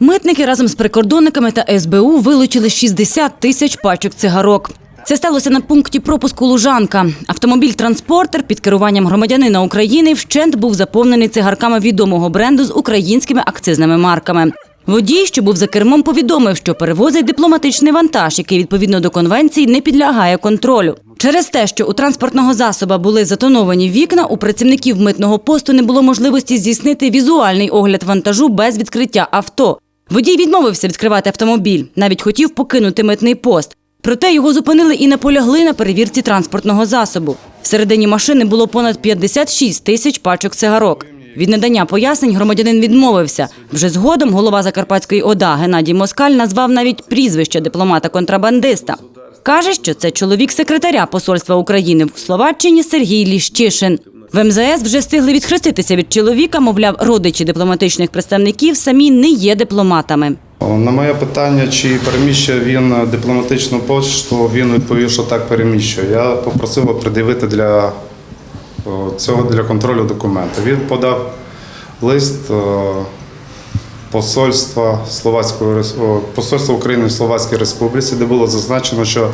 Митники разом з прикордонниками та СБУ вилучили 60 тисяч пачок цигарок. Це сталося на пункті пропуску Лужанка. Автомобіль-транспортер під керуванням громадянина України вщент був заповнений цигарками відомого бренду з українськими акцизними марками. Водій, що був за кермом, повідомив, що перевозить дипломатичний вантаж, який відповідно до конвенції не підлягає контролю. Через те, що у транспортного засоба були затоновані вікна, у працівників митного посту не було можливості здійснити візуальний огляд вантажу без відкриття авто. Водій відмовився відкривати автомобіль, навіть хотів покинути митний пост. Проте його зупинили і наполягли на перевірці транспортного засобу. Всередині машини було понад 56 тисяч пачок цигарок. Від надання пояснень громадянин відмовився. Вже згодом голова Закарпатської ОДА Геннадій Москаль назвав навіть прізвище дипломата-контрабандиста. Каже, що це чоловік секретаря Посольства України в Словаччині Сергій Ліщишин. В МЗС вже встигли відхреститися від чоловіка, мовляв, родичі дипломатичних представників самі не є дипломатами. На моє питання, чи переміщує він дипломатичну пошту, він відповів, що так переміщує. Я попросив придивити для цього для контролю документи. Він подав лист посольства Словацької посольства України в Словацькій Республіці, де було зазначено, що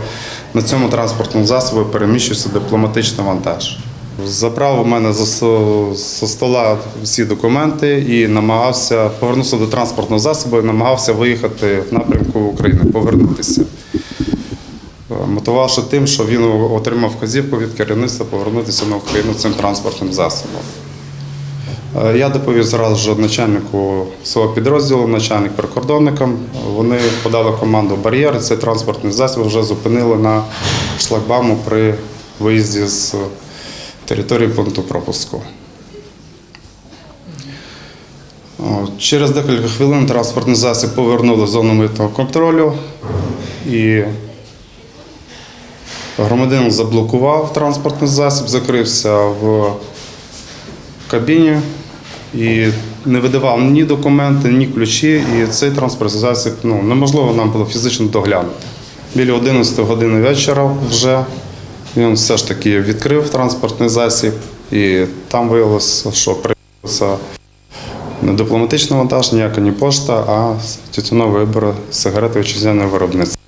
на цьому транспортному засобі переміщується дипломатичний вантаж. Забрав у мене зі стола всі документи і намагався повернутися до транспортного засобу і намагався виїхати в напрямку України, повернутися. Е, Мотивувавши тим, що він отримав вказівку від керівництва повернутися на Україну цим транспортним засобом. Е, Я доповів зразу ж начальнику свого підрозділу, начальник прикордонникам. Вони подали команду бар'єр. Цей транспортний засіб вже зупинили на шлагбауму при виїзді з території пункту пропуску. Через декілька хвилин транспортний засіб повернули в зону митного контролю і громадянин заблокував транспортний засіб, закрився в кабіні і не видавав ні документи, ні ключі. І цей транспортний засіб ну, неможливо нам було фізично доглянути. Біля 11 години вечора вже він все ж таки відкрив транспортний засіб, і там виявилося, що приїхався не дипломатичний вантаж, ніяка ні пошта, а тютюновий вибір сигарети вітчизняного виробництва.